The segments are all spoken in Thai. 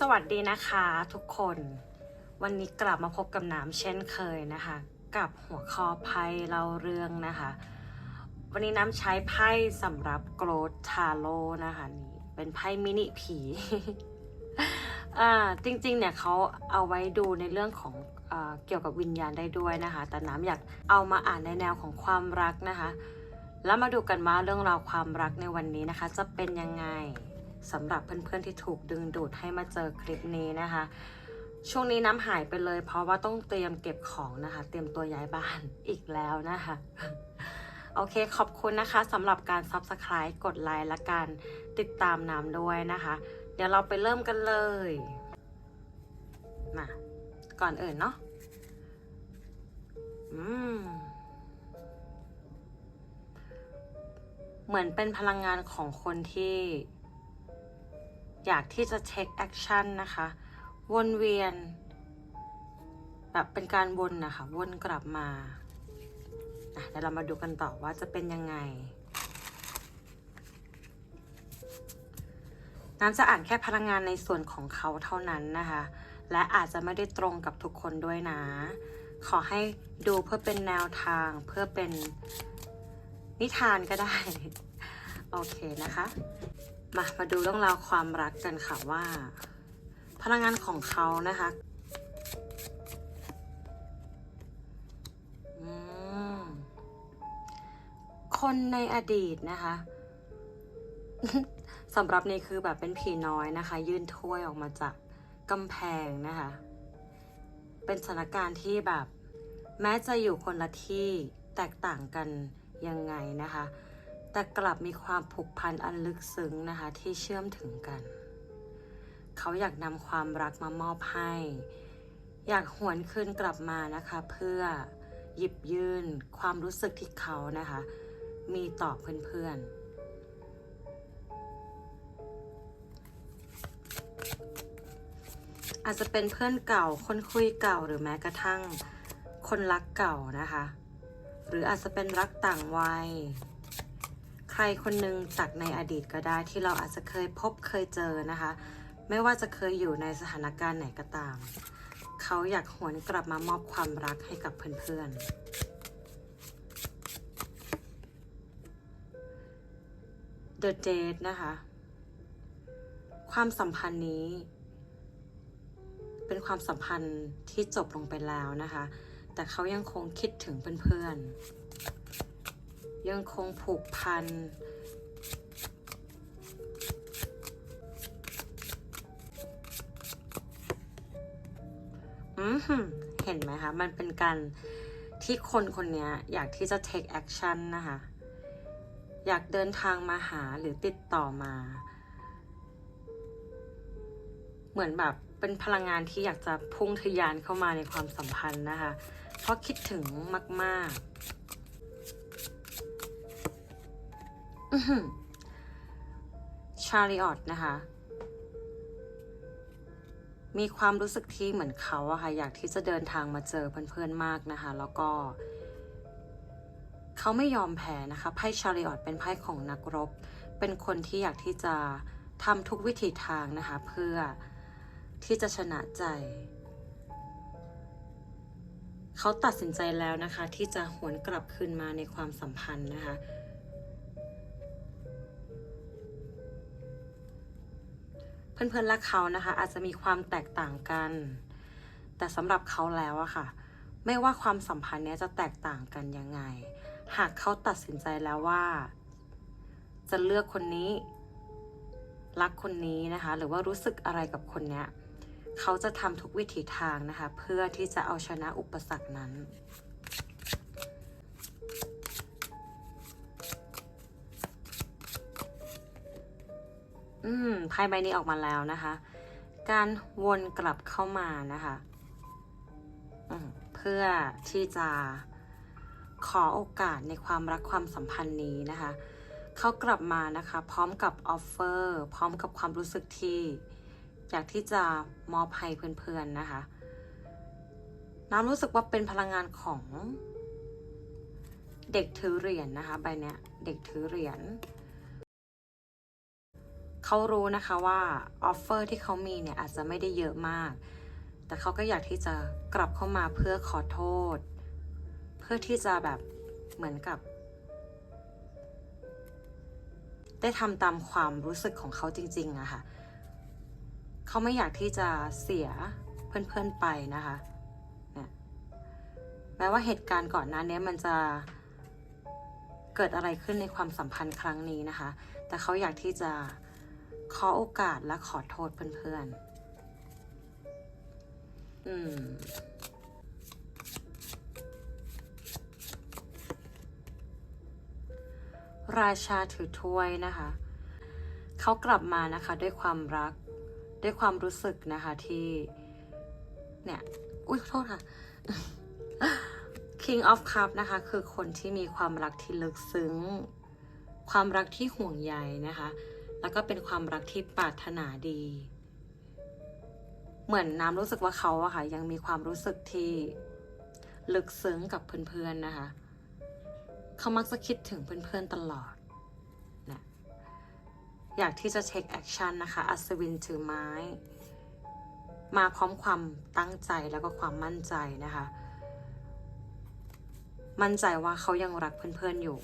สวัสดีนะคะทุกคน วันนี้กลับมาพบกับน้ำเช่นเคยนะคะ กับหัวข้อไพ่เล่าเรื่องนะคะ วันนี้น้ำใช้ไพ่สำหรับโกรธทาโร่นะคะนี่เป็นไพ่มินิผีอ่าจริงๆเนี่ยเขาเอาไว้ดูในเรื่องของอเกี่ยวกับวิญญาณได้ด้วยนะคะ แต่น้ำอยากเอามาอ่านในแนวของความรักนะคะ แล้วมาดูกันว่าเรื่องราวความรักในวันนี้นะคะ จะเป็นยังไง สำหรับเพื่อนๆที่ถูกดึงดูดให้มาเจอคลิปนี้นะคะ ช่วงนี้น้ำหายไปเลย เพราะว่าต้องเตรียมเก็บของนะคะ เตรียมตัวย้ายบ้านอีกแล้วนะคะ โอเคขอบคุณนะคะสำหรับการ Subscribe กดไลค์และการติดตามน้ำด้วยนะคะ เดี๋ยวเราไปเริ่มกันเลยมาก่อนอื่นเนาะอืมเหมือนเป็นพลังงานของคนที่ อยากที่จะ take action นนะคะ วนเวียน แบบเป็นการวนนะคะ วนกลับมาเดี๋ยวเรามาดูกันต่อว่าจะเป็นยังไง น้ำจะอ่านแค่พลังงานในส่วนของเขาเท่านั้นนะคะ และอาจจะไม่ได้ตรงกับทุกคนด้วยนะ ขอให้ดูเพื่อเป็นแนวทางเพื่อเป็นนิทานก็ได้ โอเคนะคะ มามาดูเรื่องราวความรักกันค่ะว่า พลังงานของเขานะคะคนในอดีตนะคะสำหรับนี่คือแบบเป็นผีน้อยนะคะ ยื่นถ้วยออกมาจากกำแพงนะคะ เป็นสถานการณ์ที่แบบ แม้จะอยู่คนละที่แตกต่างกันยังไงนะคะ แต่กลับมีความผูกพันอันลึกซึ้งนะคะที่เชื่อมถึงกัน เขาอยากนำความรักมามอบให้ อยากหวนคืนกลับมานะคะ เพื่อหยิบยื่นความรู้สึกที่เขานะคะ มีต่อเพื่อนๆอาจจะเป็นเพื่อนเก่า คนคุยเก่า หรือแม้กระทั่งคนรักเก่านะคะ หรืออาจจะเป็นรักต่างวัย ใครคนหนึ่งจากในอดีตก็ได้ที่เราอาจจะเคยพบเคยเจอนะคะ ไม่ว่าจะเคยอยู่ในสถานการณ์ไหนก็ตาม เขาอยากหวนกลับมามอบความรักให้กับเพื่อนๆ The Date นะคะ ความสัมพันธ์นี้ เป็นความสัมพันธ์ที่จบลงไปแล้วนะคะ แต่เขายังคงคิดถึงเพื่อนๆ ยังคงผูกพัน อือหือเห็นไหมคะ มันเป็นการที่คนคนนี้อยากที่จะ take action นะคะ อยากเดินทางมาหาหรือติดต่อมา เหมือนแบบเป็นพลังงานที่อยากจะพุ่งทะยานเข้ามาในความสัมพันธ์นะคะ เพราะคิดถึงมาก ๆ ชาริออตนะคะ มีความรู้สึกที่เหมือนเขาอะค่ะ อยากที่จะเดินทางมาเจอเพื่อนๆมากนะคะ แล้วก็ เขาไม่ยอมแพ้นะคะ ไพ่ชาริออตเป็นไพ่ของนักรบ เป็นคนที่อยากที่จะทำทุกวิถีทางนะคะ เพื่อที่จะชนะใจ เขาตัดสินใจแล้วนะคะ ที่จะหวนกลับคืนมาในความสัมพันธ์นะคะ เพื่อนๆและเขานะคะ อาจจะมีความแตกต่างกัน แต่สำหรับเขาแล้วอะค่ะ ไม่ว่าความสัมพันธ์เนี้ยจะแตกต่างกันยังไง หากเขาตัดสินใจแล้วว่า จะเลือกคนนี้ รักคนนี้นะคะ หรือว่ารู้สึกอะไรกับคนเนี้ยเขาจะทำทุกวิถีทางนะคะ เพื่อที่จะเอาชนะอุปสรรคนั้น อืมไพ่ใบนี้ออกมาแล้วนะคะ การวนกลับเข้ามานะคะ เพื่อที่จะขอโอกาสในความรักความสัมพันธ์นี้นะคะ เขากลับมานะคะ พร้อมกับออฟเฟอร์พร้อมกับความรู้สึกที่อยากที่จะมอบให้เพื่อนๆนะคะ น้ำรู้สึกว่าเป็นพลังงานของเด็กถือเหรียญนะคะใบเนี้ยเด็กถือเหรียญ เขารู้นะคะว่าออฟเฟอร์ที่เขามีเนี่ยอาจจะไม่ได้เยอะมาก แต่เขาก็อยากที่จะกลับเข้ามาเพื่อขอโทษ เพื่อที่จะแบบเหมือนกับ ได้ทำตามความรู้สึกของเขาจริงๆอะค่ะเขาไม่อยากที่จะเสียเพื่อนๆไปนะคะเนี่ยแม้ว่าเหตุการณ์ก่อนหน้านี้มันจะเกิดอะไรขึ้นในความสัมพันธ์ครั้งนี้นะคะ แต่เขาอยากที่จะ ขอโอกาสและขอโทษเพื่อนๆ อืม ราชาถือถ้วยนะคะ เขากลับมานะคะด้วยความรัก ด้วยความรู้สึกนะคะที่ เนี่ย อุ้ยขอโทษค่ะ King of Cup นะคะ คือคนที่มีความรักที่ลึกซึ้ง ความรักที่ห่วงใยนะคะ แล้วก็เป็นความรักที่ปรารถนาดี เหมือนน้ำรู้สึกว่าเขาอะค่ะ ยังมีความรู้สึกที่ลึกซึ้งกับเพื่อนๆนะคะ เขามักจะคิดถึงเพื่อนๆตลอดนะอยากที่จะเช็คแอคชั่นนะคะ อัศวินถือไม้ มาพร้อมความตั้งใจแล้วก็ความมั่นใจนะคะ มั่นใจว่าเขายังรักเพื่อนๆอยู่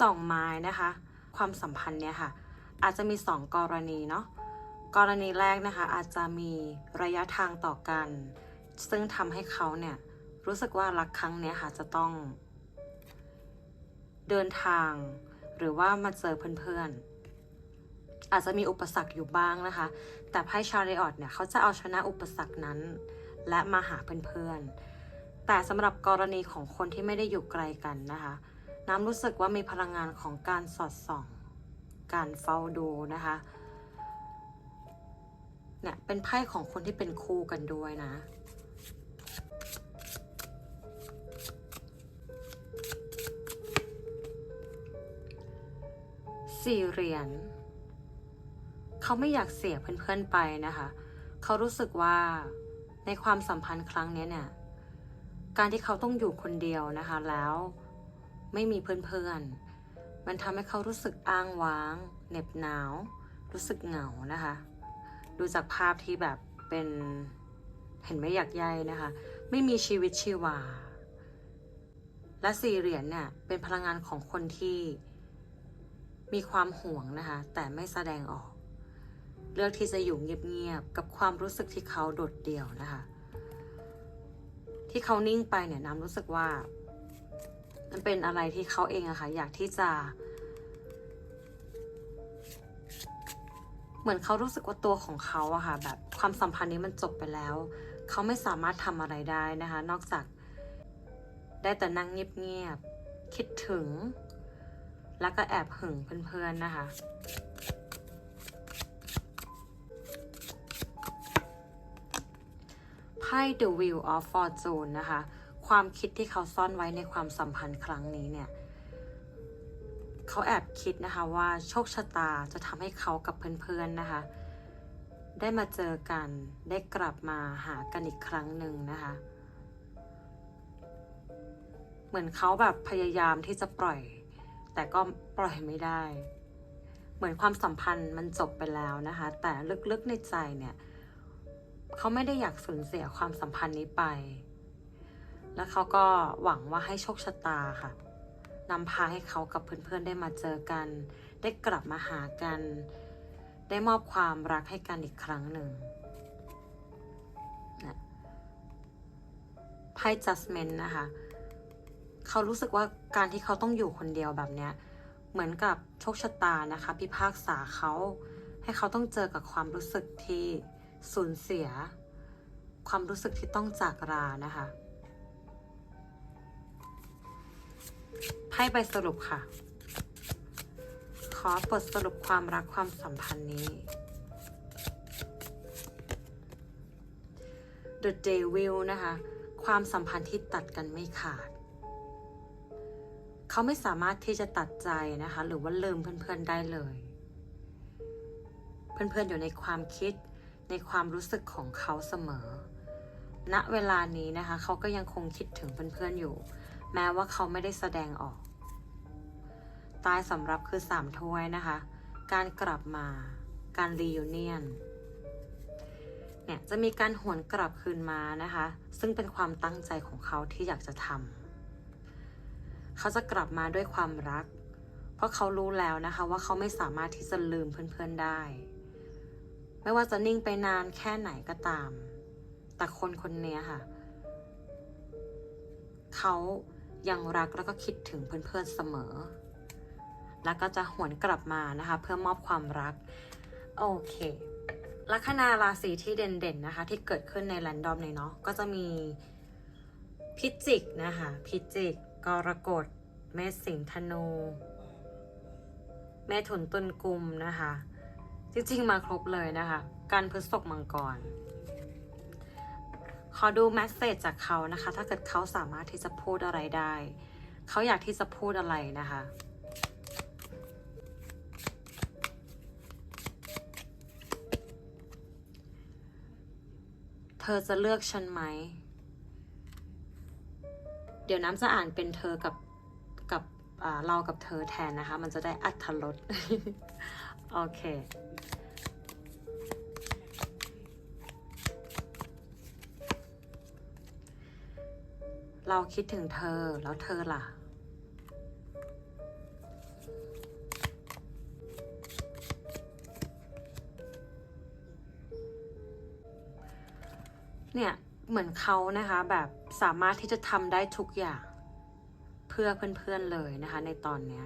สองไม้นะคะ ความสัมพันธ์เนี่ยค่ะ อาจจะมีสองกรณีเนาะกรณีแรกนะคะ อาจจะมีระยะทางต่อกัน ซึ่งทำให้เขาเนี่ย รู้สึกว่ารักครั้งเนี้ยค่ะจะต้อง เดินทาง หรือว่ามาเจอเพื่อนๆ อาจจะมีอุปสรรคอยู่บ้างนะคะ แต่ไพ่ชาริออตเนี่ยเขาจะเอาชนะอุปสรรคนั้น และมาหาเพื่อนๆแต่สำหรับกรณีของคนที่ไม่ได้อยู่ไกลกันนะคะ น้ำรู้สึกว่ามีพลังงานของการสอดส่อง การเฝ้าดูนะคะเนี่ยเป็นไพ่ของคนที่เป็นคู่กันด้วยนะ สี่เหรียญเขาไม่อยากเสียเพื่อนๆไปนะคะ เขารู้สึกว่าในความสัมพันธ์ครั้งนี้เนี่ย การที่เขาต้องอยู่คนเดียวนะคะแล้ว ไม่มีเพื่อนๆ มันทำให้เขารู้สึกอ้างว้าง เหน็บหนาว รู้สึกเหงานะคะ ดูจากภาพที่แบบเป็นเห็นไม่อยากใยนะคะ ไม่มีชีวิตชีวา และสี่เหรียญเนี่ยเป็นพลังงานของคนที่มีความห่วงนะคะ แต่ไม่แสดงออก เลือกที่จะอยู่เงียบๆกับความรู้สึกที่เขาโดดเดี่ยวนะคะ ที่เขานิ่งไปเนี่ยน้ำรู้สึกว่า มันเป็นอะไรที่เขาเองอะค่ะอยากที่จะ เหมือนเขารู้สึกว่าตัวของเขาอะค่ะแบบความสัมพันธ์นี้มันจบไปแล้ว เขาไม่สามารถทำอะไรได้นะคะ นอกจากได้แต่นั่งเงียบๆคิดถึง แล้วก็แอบหึงเพื่อนๆนะคะไพ่ The Wheel of Fortune นะคะ ความคิดที่เขาซ่อนไว้ในความสัมพันธ์ครั้งนี้เนี่ยเขาแอบคิดนะคะว่าโชคชะตาจะทำให้เขากับเพื่อนๆนะคะ ได้มาเจอกันได้กลับมาหากันอีกครั้งหนึ่งนะคะ เหมือนเขาแบบพยายามที่จะปล่อย แต่ก็ปล่อยไม่ได้ เหมือนความสัมพันธ์มันจบไปแล้วนะคะ แต่ลึกๆในใจเนี่ยเขาไม่ได้อยากสูญเสียความสัมพันธ์นี้ไป แล้วเขาก็หวังว่าให้โชคชะตาค่ะนำพาให้เขากับเพื่อนๆได้มาเจอกัน ได้กลับมาหากัน ได้มอบความรักให้กันอีกครั้งหนึ่งนะไพ่ judgment นะคะเขารู้สึกว่าการที่เขาต้องอยู่คนเดียวแบบเนี้ยเหมือนกับโชคชะตานะคะพิพากษาเขาให้เขาต้องเจอกับความรู้สึกที่สูญเสีย ความรู้สึกที่ต้องจากรานะคะ ไพ่ใบสรุปค่ะ ขอบทสรุปความรักความสัมพันธ์นี้ The Devil นะคะ ความสัมพันธ์ที่ตัดกันไม่ขาด เขาไม่สามารถที่จะตัดใจนะคะ หรือว่าลืมเพื่อนๆได้เลย เพื่อนๆอยู่ในความคิดในความรู้สึกของเขาเสมอ ณ เวลานี้นะคะ เขาก็ยังคงคิดถึงเพื่อนๆอยู่ แม้ว่าเขาไม่ได้แสดงออก ตายสำรับคือสามถ้วยนะคะ การกลับมา การรียูเนียน เนี่ยจะมีการหวนกลับคืนมานะคะ ซึ่งเป็นความตั้งใจของเขาที่อยากจะทำ เขาจะกลับมาด้วยความรัก เพราะเขารู้แล้วนะคะว่าเขาไม่สามารถที่จะลืมเพื่อนๆได้ ไม่ว่าจะนิ่งไปนานแค่ไหนก็ตาม แต่คนคนนี้ค่ะเขา ยังรักแล้วก็คิดถึงเพื่อนๆเสมอ แล้วก็จะหวนกลับมานะคะ เพื่อมอบความรัก โอเค ลัคนาราศีที่เด่นๆนะคะ ที่เกิดขึ้นในแรนดอมเลยเนาะก็จะมีพิจิกนะคะพิจิกกรกฎเมษสิงห์ธนูเมถุนตุลกุมนะคะ จริงๆมาครบเลยนะคะ การพฤษภมังกร ขอดูแมสเซจจากเขานะคะ ถ้าเกิดเขาสามารถที่จะพูดอะไรได้ เขาอยากที่จะพูดอะไรนะคะเธอจะเลือกฉันไหม เดี๋ยวน้ำจะอ่านเป็นเธอกับกับอ่าเรากับเธอแทนนะคะ มันจะได้อัธรสโอเค เราคิดถึงเธอแล้วเธอล่ะ เนี่ย เหมือนเขานะคะแบบสามารถที่จะทำได้ทุกอย่าง เพื่อเพื่อนๆเลยนะคะ ในตอนเนี้ย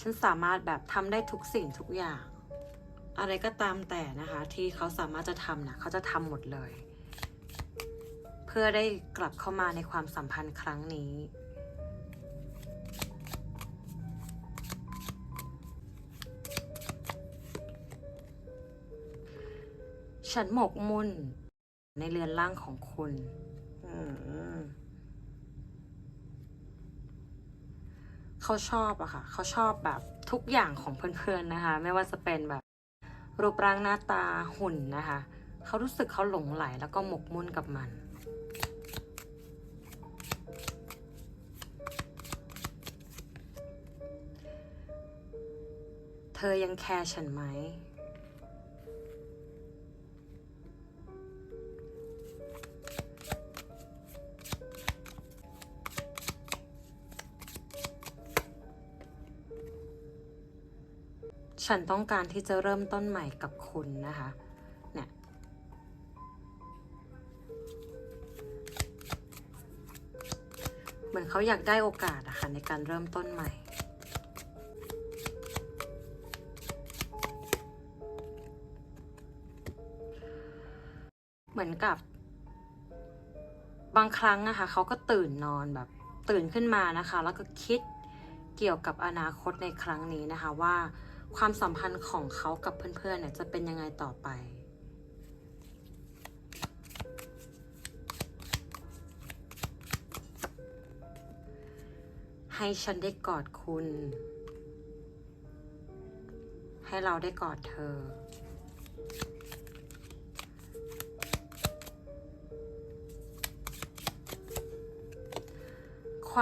ฉันสามารถแบบทำได้ทุกสิ่งทุกอย่าง อะไรก็ตามแต่นะคะ ที่เขาสามารถจะทำนะเขาจะทำหมดเลย พื่อได้กลับเข้ามาในความสัมพันธ์ครั้งนี้ ฉันหมกมุ่นในเรือนร่างของคุณอืมเขาชอบอะค่ะ เขาชอบแบบทุกอย่างของเพื่อนๆนะคะ ไม่ว่าจะเป็นแบบ รูปร่างหน้าตาหุ่นนะคะ เขารู้สึกเขาหลงไหลแล้วก็หมกมุ่นกับมัน เธอยังแคร์ฉันไหม ฉันต้องการที่จะเริ่มต้นใหม่กับคุณนะคะเนี่ยเหมือนเขาอยากได้โอกาสอะค่ะในการเริ่มต้นใหม่ เหมือนกับบางครั้งนะคะ เขาก็ตื่นนอนแบบตื่นขึ้นมานะคะ แล้วก็คิดเกี่ยวกับอนาคตในครั้งนี้นะคะว่าความสัมพันธ์ของเขากับเพื่อนๆเนี่ยจะเป็นยังไงต่อไป ให้ฉันได้กอดคุณ ให้เราได้กอดเธอ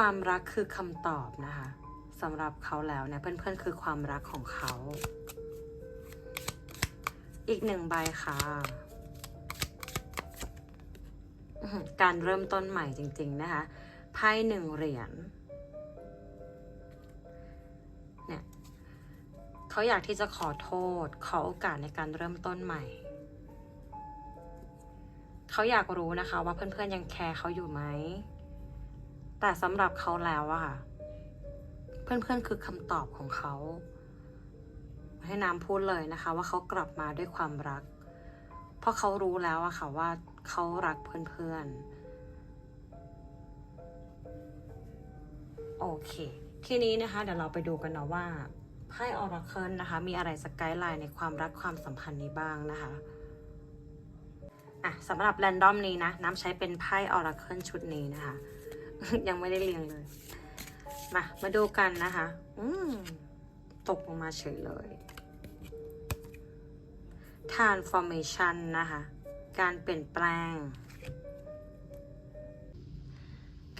ความรักคือคำตอบนะคะสำหรับเขาแล้วเนี่ยเพื่อนๆคือความรักของเขา อีกหนึ่งใบค่ะการเริ่มต้นใหม่จริง ๆ นะคะไพ่หนึ่งเหรียญเนี่ยเขาอยากที่จะขอโทษ ขอโอกาสในการเริ่มต้นใหม่ เขาอยากรู้นะคะ ว่าเพื่อนๆยังแคร์เขาอยู่ไหม แต่สำหรับเขาแล้วอะค่ะเพื่อนๆคือคำตอบของเขา ให้น้ำพูดเลยนะคะ ว่าเขากลับมาด้วยความรัก เพราะเขารู้แล้วอะค่ะว่าเขารักเพื่อนๆ โอเค ทีนี้นะคะ เดี๋ยวเราไปดูกันนะว่าไพ่ออราเคิลนะคะ มีอะไรสกายไลน์ในความรักความสัมพันธ์นี้บ้างนะคะอะสำหรับแรนดอมนี้นะ น้ำใช้เป็นไพ่ออราเคิลชุดนี้นะคะ ยังไม่ได้เรียงเลย มา มาดูกันนะคะ อืมตกลงมาเฉยเลย transformation นะคะ การเปลี่ยนแปลง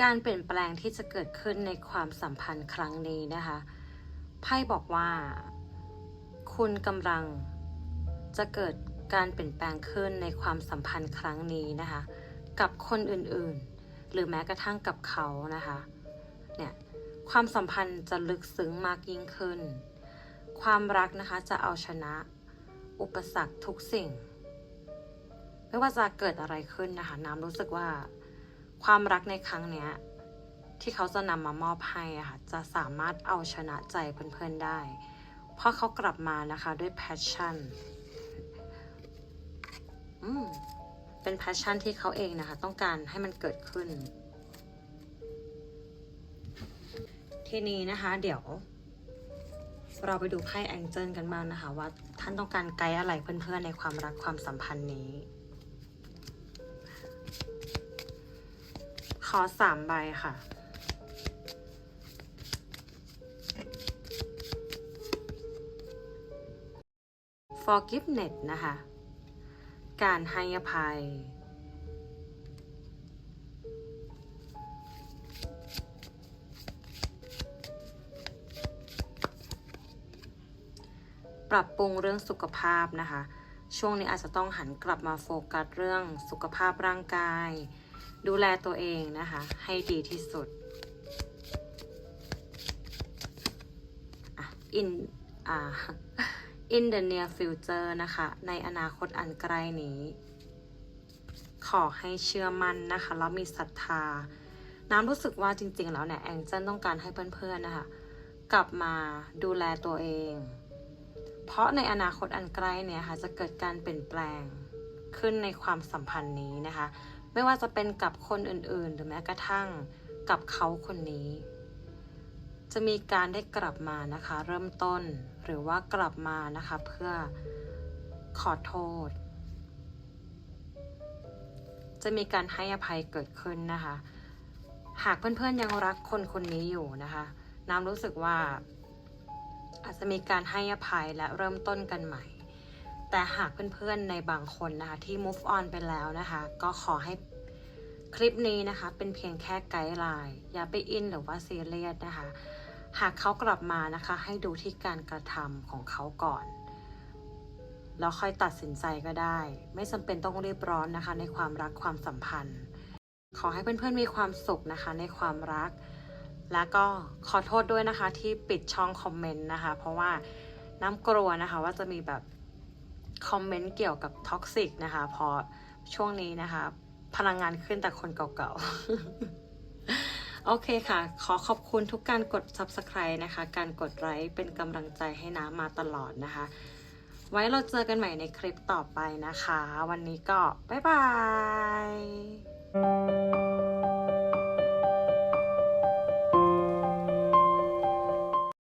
การเปลี่ยนแปลงที่จะเกิดขึ้นในความสัมพันธ์ครั้งนี้นะคะ ไพ่บอกว่า คุณกำลังจะเกิดการเปลี่ยนแปลงขึ้นในความสัมพันธ์ครั้งนี้นะคะ กับคนอื่นๆ หรือแม้กระทั่งกับเขานะคะ เนี่ยความสัมพันธ์จะลึกซึ้งมากยิ่งขึ้น ความรักนะคะจะเอาชนะ อุปสรรคทุกสิ่ง ไม่ว่าจะเกิดอะไรขึ้นนะคะน้ำรู้สึกว่า ความรักในครั้งเนี้ยที่เขาจะนำมามอบให้อะค่ะจะสามารถเอาชนะใจเพื่อนๆได้ เพราะเขากลับมานะคะด้วย passion อืม เป็น passion ที่เขาเองนะคะ ต้องการให้มันเกิดขึ้น ทีนี้นะคะ เดี๋ยว เราไปดูไพ่แองเจิลกันบ้างนะคะ ว่าท่านต้องการไกด์อะไรเพื่อนๆในความรักความสัมพันธ์นี้ ขอสามใบค่ะ forgiveness นะคะ การให้อภัย ปรับปรุงเรื่องสุขภาพนะคะ ช่วงนี้อาจจะต้องหันกลับมาโฟกัสเรื่องสุขภาพร่างกาย ดูแลตัวเองนะคะ ให้ดีที่สุดอะ in อ่า in the near future นะคะ ในอนาคตอันใกล้นี้ ขอให้เชื่อมั่นนะคะ แล้วมีศรัทธา น้ำรู้สึกว่าจริงๆ แล้วเนี่ยแองเจิลต้องการให้เพื่อนๆ นะคะ กลับมาดูแลตัวเอง เพราะในอนาคตอันใกล้เนี่ยค่ะ จะเกิดการเปลี่ยนแปลงขึ้นในความสัมพันธ์นี้นะคะ ไม่ว่าจะเป็นกับคนอื่นๆ หรือแม้กระทั่งกับเขาคนนี้ จะมีการได้กลับมานะคะ เริ่มต้น หรือว่ากลับมานะคะเพื่อขอโทษ จะมีการให้อภัยเกิดขึ้นนะคะ หากเพื่อนๆยังรักคนคนนี้อยู่นะคะ น้ำรู้สึกว่า อาจจะมีการให้อภัยและเริ่มต้นกันใหม่ แต่หากเพื่อนๆในบางคนนะคะที่ move on ไปแล้วนะคะ ก็ขอให้คลิปนี้นะคะเป็นเพียงแค่ไกด์ไลน์อย่าไปอินหรือว่าซีเรียสนะคะ หากเขากลับมานะคะ ให้ดูที่การกระทำของเขาก่อนแล้วค่อยตัดสินใจก็ได้ ไม่จำเป็นต้องรีบร้อนนะคะ ในความรักความสัมพันธ์ ขอให้เพื่อนๆมีความสุขนะคะ ในความรัก แล้วก็ขอโทษด้วยนะคะ ที่ปิดช่องคอมเมนต์นะคะ เพราะว่าน้ำกลัวนะคะว่าจะมีแบบคอมเมนต์เกี่ยวกับท็อกซิกนะคะ พอช่วงนี้นะคะ พลังงานขึ้นแต่คนเก่าๆ โอเคค่ะ ขอขอบคุณทุกการกด subscribe นะคะ การกดไลค์เป็นกำลังใจให้น้ำมาตลอดนะคะ ไว้เราเจอกันใหม่ในคลิปต่อไปนะคะ วันนี้ก็ บ๊ายบาย